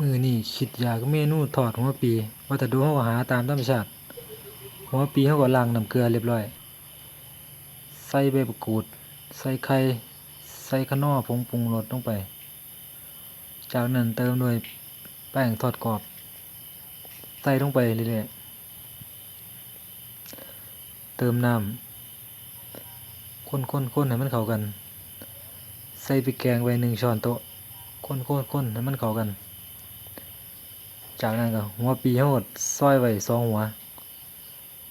มือนี่คิดอยากเมนูทอดหัวปีว่าแต่ดูเฮาหาตามธรรมชาติหัวปีเฮาก็ล้างน้ำเกลือเรียบร้อย ใส่ใบมะกรูด ใส่ไข่ใส่คะน้อผงปรุงรสลงไป จากนั้นเติมด้วยแป้งทอดกรอบ ใส่ลงไปเรื่อยๆเติมน้ำคนๆๆให้มันเข้ากัน ใส่พริกแกงไปหนึ่งช้อนโต๊ะคนๆๆให้มันเข้ากัน จากนั้นก็หัวปีเฮาก็ซอยไว้สองหัว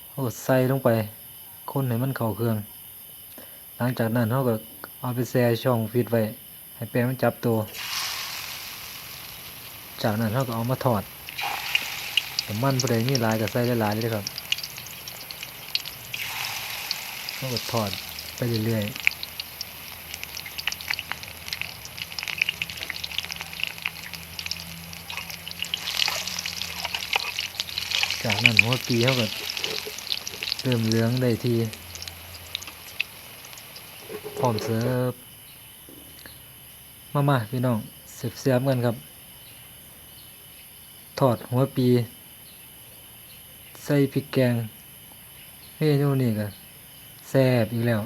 เฮาก็ใส่ลงไปคนให้มันเข้าเครื่อง หลังจากนั้นเฮาก็เอาไปแช่ช่องฟรีซไว้ให้แป้งมันจับตัว จากนั้นเฮาก็เอามาทอดน้ำมันผู้ใดมีหลายก็ใส่หลายเลยครับเฮาก็ทอดไปเรื่อยๆ จากนั้นหัวปีเขาก็เริ่มเหลืองได้ทีพร้อมเสิร์ฟมามาพี่น้องเสียบเสียบกันครับ ถอดหัวปี ใส่พริกแกงเมนูนี้ก็แซ่บอีกแล้ว